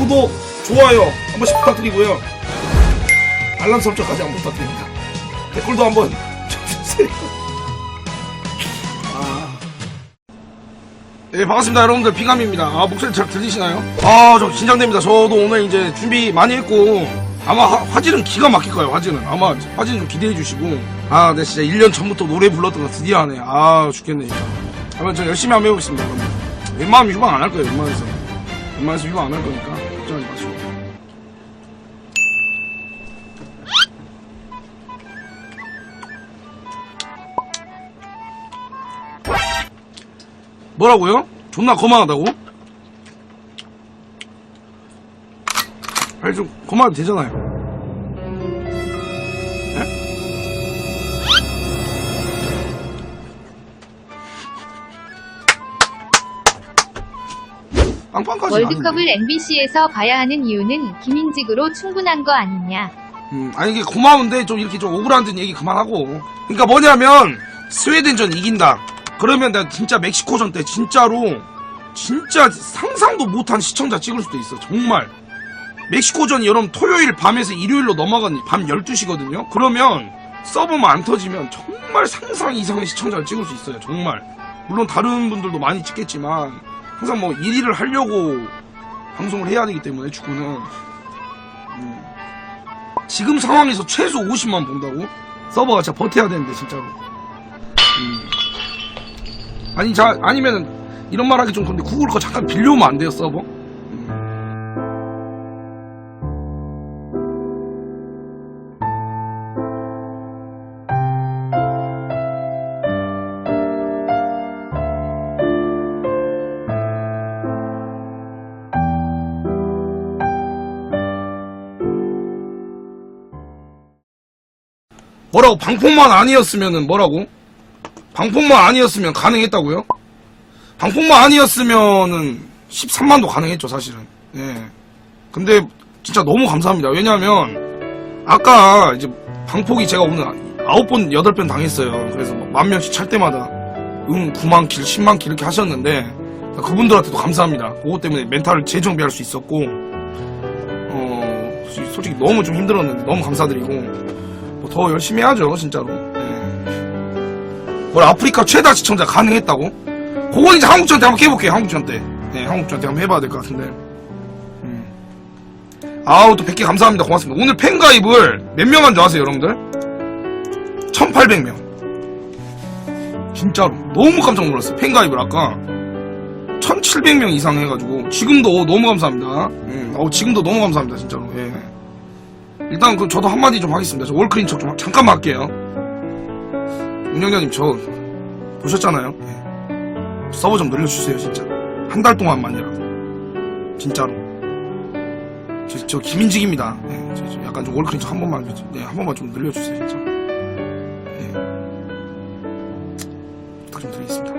구독, 좋아요 한 번씩 부탁드리고요. 알람 설정까지 한번 부탁드립니다. 댓글도 한번 쳐주세요. 아. 네, 반갑습니다. 여러분들, 비감입니다. 아, 목소리 잘 들리시나요? 아, 저 긴장됩니다. 저도 오늘 이제 준비 많이 했고, 아마 화, 화질은 기가 막힐 거예요, 화질은. 아마 화질 좀 기대해 주시고. 아, 네, 진짜 1년 전부터 노래 불렀던 거 드디어 하네. 아, 죽겠네. 한번 저 열심히 한번 해보겠습니다, 여러분. 웬만하면 휴방 안 할 거예요, 웬만해서. 웬만해서 휴방 안할 거니까, 걱정하지 마시고. 뭐라고요? 존나 거만하다고? 아니 좀 거만해도 되잖아요 빵빵까지 월드컵을 MBC에서 봐야 하는 이유는 김인직으로 충분한 거 아니냐. 음, 아니 이게 고마운데 좀 이렇게 좀 억울한 듯 얘기 그만하고. 그러니까 뭐냐면 스웨덴전 이긴다. 그러면 나 진짜 멕시코전 때 진짜로 진짜 상상도 못한 시청자 찍을 수도 있어 정말. 멕시코전 여러분 토요일 밤에서 일요일로 넘어간 밤 12시거든요. 그러면 서버만 안 터지면 정말 상상 이상의 시청자를 찍을 수 있어요 정말. 물론 다른 분들도 많이 찍겠지만 항상 뭐 1위를 하려고 방송을 해야 되기 때문에 축구는 음. 지금 상황에서 최소 50만 본다고? 서버가 진짜 버텨야 되는데 진짜로 음. 아니 자 아니면 이런 말 하기 좀 그런데 구글 거 잠깐 빌려오면 안 돼요 서버? 뭐라고 방폭만 아니었으면은 뭐라고? 방폭만 아니었으면 가능했다고요? 방폭만 아니었으면은 13만도 가능했죠 사실은. 예. 근데 진짜 너무 감사합니다. 왜냐하면 아까 이제 방폭이 제가 오늘 9번 8번 당했어요. 그래서 막만 명씩 찰 때마다 응 9만 킬, 10만 킬 이렇게 하셨는데 그분들한테도 감사합니다. 그것 때문에 멘탈을 재정비할 수 있었고 어 솔직히 너무 좀 힘들었는데 너무 감사드리고 뭐 더 열심히 해야죠, 진짜로. 네. 뭘 아프리카 최다 시청자 가능했다고? 그건 이제 한국전한테 한번 해볼게요, 한국전한테. 네, 한국전한테 한번 해봐야 될 것 같은데. 음. 아우, 또 100개 감사합니다. 고맙습니다. 오늘 팬가입을 몇 명 한 줄 아세요, 여러분들? 1800명. 진짜로. 너무 깜짝 놀랐어요, 팬가입을 아까. 1700명 이상 해가지고. 지금도 너무 감사합니다. 음, 어우, 지금도 너무 감사합니다, 진짜로. 예. 일단 그럼 저도 한마디 좀 하겠습니다. 저 월클인 척 좀 잠깐만 할게요. 운영자님 저 보셨잖아요. 예. 서버 좀 늘려주세요 진짜. 한 달 동안만이라도. 진짜로. 저, 저 김인직입니다. 예, 저- 저 약간 좀 월클인 척 한 번만 네, 한 번만 좀 늘려주세요 진짜. 예. 부탁 좀 드리겠습니다.